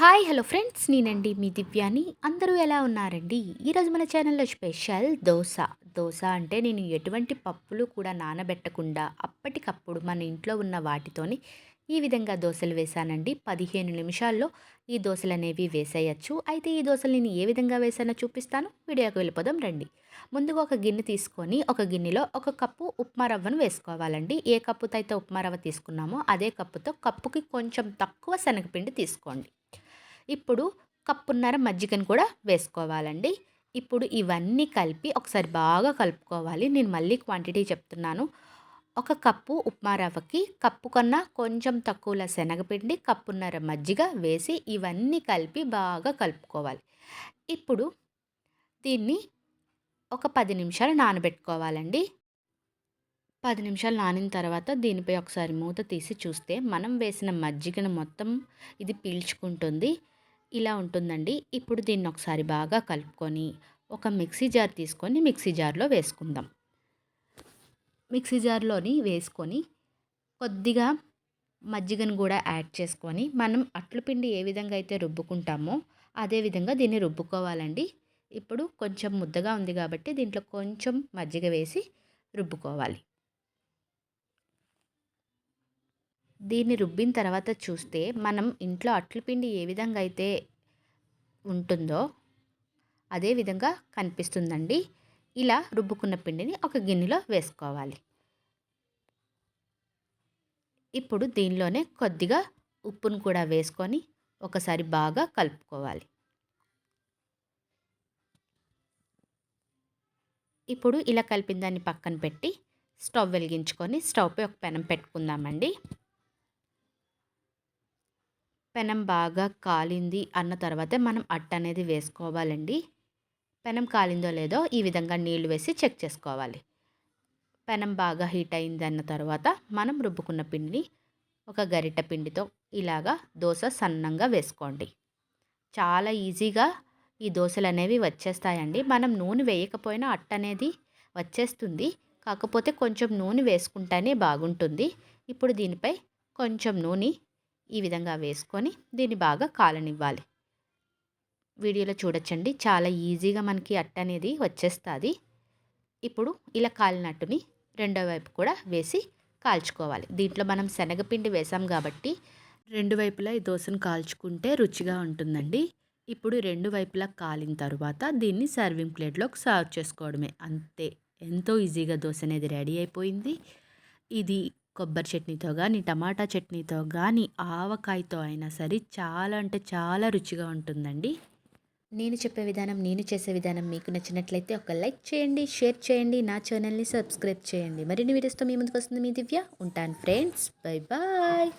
Hi hello friends. నేనండి మీ దివ్యాని. అందరూ ఎలా ఉన్నారండి? ఈరోజు మన ఛానల్లో స్పెషల్ దోశ. దోశ అంటే నేను ఎటువంటి పప్పులు కూడా నానబెట్టకుండా అప్పటికప్పుడు మన ఇంట్లో ఉన్న వాటితోని ఈ విధంగా దోశలు వేశానండి. పదిహేను నిమిషాల్లో ఈ దోశలు అనేవి వేసేయచ్చు. అయితే ఈ దోశలు నేను ఏ విధంగా వేసానో చూపిస్తాను. వీడియోకి వెళ్ళిపోదాం రండి. ముందుగా ఒక గిన్నె తీసుకొని ఒక గిన్నెలో ఒక కప్పు ఉప్మా రవ్వను వేసుకోవాలండి. ఏ కప్పుతో అయితే ఉప్మా రవ్వ తీసుకున్నామో అదే కప్పుతో కప్పుకి కొంచెం తక్కువ శనగపిండి తీసుకోండి. ఇప్పుడు కప్పున్నర మజ్జిగను కూడా వేసుకోవాలండి. ఇప్పుడు ఇవన్నీ కలిపి ఒకసారి బాగా కలుపుకోవాలి. నేను మళ్ళీ క్వాంటిటీ చెప్తున్నాను. ఒక కప్పు ఉప్మా రవ్వకి కప్పు కన్నా కొంచెం తక్కువల శనగపిండి కప్పున్నర మజ్జిగ వేసి ఇవన్నీ కలిపి బాగా కలుపుకోవాలి. ఇప్పుడు దీన్ని ఒక పది నిమిషాలు నానబెట్టుకోవాలండి. పది నిమిషాలు నానిన తర్వాత దీనిపై ఒకసారి మూత తీసి చూస్తే మనం వేసిన మజ్జిగను మొత్తం ఇది పీల్చుకుంటుంది. ఇలా ఉంటుందండి. ఇప్పుడు దీన్ని ఒకసారి బాగా కలుపుకొని ఒక మిక్సీ జార్ తీసుకొని మిక్సీ జార్లో వేసుకుందాం. మిక్సీ జార్లోని వేసుకొని కొద్దిగా మజ్జిగను కూడా యాడ్ చేసుకొని మనం అట్లు పిండి ఏ విధంగా అయితే రుబ్బుకుంటామో అదే విధంగా దీన్ని రుబ్బుకోవాలండి. ఇప్పుడు కొంచెం ముద్దగా ఉంది కాబట్టి దీంట్లో కొంచెం మజ్జిగ వేసి రుబ్బుకోవాలి. దీన్ని రుబ్బిన తర్వాత చూస్తే మనం ఇంట్లో అట్ల పిండి ఏ విధంగా అయితే ఉంటుందో అదే విధంగా కనిపిస్తుందండి. ఇలా రుబ్బుకున్న పిండిని ఒక గిన్నెలో వేసుకోవాలి. ఇప్పుడు దీనిలోనే కొద్దిగా ఉప్పును కూడా వేసుకొని ఒకసారి బాగా కలుపుకోవాలి. ఇప్పుడు ఇలా కలిపిన దాన్ని పక్కన పెట్టి స్టవ్ వెలిగించుకొని స్టవ్పై ఒక పెనం పెట్టుకుందామండి. పెనం బాగా కాలింది అన్న తర్వాతే మనం అట్ట అనేది వేసుకోవాలండి. పెనం కాలిందో లేదో ఈ విధంగా నీళ్ళు వేసి చెక్ చేసుకోవాలి. పెనం బాగా హీట్ అయింది అన్న తర్వాత మనం రుబ్బుకున్న పిండిని ఒక గరిట పిండితో ఇలాగా దోశ సన్నంగా వేసుకోండి. చాలా ఈజీగా ఈ దోశలు అనేవి వచ్చేస్తాయండి. మనం నూనె వేయకపోయినా అట్ట అనేది వచ్చేస్తుంది. కాకపోతే కొంచెం నూనె వేసుకుంటేనే బాగుంటుంది. ఇప్పుడు దీనిపై కొంచెం నూనె ఈ విధంగా వేసుకొని దీన్ని బాగా కాలనివ్వాలి. వీడియోలో చూడొచ్చండి. చాలా ఈజీగా మనకి అట్ట అనేది వచ్చేస్తుంది. ఇప్పుడు ఇలా కాలినట్టుని రెండో వైపు కూడా వేసి కాల్చుకోవాలి. దీంట్లో మనం శనగపిండి వేసాం కాబట్టి రెండు వైపులా ఈ దోశను కాల్చుకుంటే రుచిగా ఉంటుందండి. ఇప్పుడు రెండు వైపులా కాలిన తర్వాత దీన్ని సర్వింగ్ ప్లేట్లోకి సర్వ్ చేసుకోవడమే. అంతే. ఎంతో ఈజీగా దోశ అనేది రెడీ అయిపోయింది. ఇది కొబ్బరి చట్నీతో కానీ టమాటా చట్నీతో కానీ ఆవకాయతో అయినా సరే చాలా అంటే చాలా రుచిగా ఉంటుందండి. నేను చెప్పే విధానం నేను చేసే విధానం మీకు నచ్చినట్లయితే ఒక లైక్ చేయండి షేర్ చేయండి నా ఛానల్ని సబ్స్క్రైబ్ చేయండి. మరిన్ని వీడియోస్తో మీ ముందుకు వస్తుంది మీ దివ్య. ఉంటాను ఫ్రెండ్స్. Bye bye.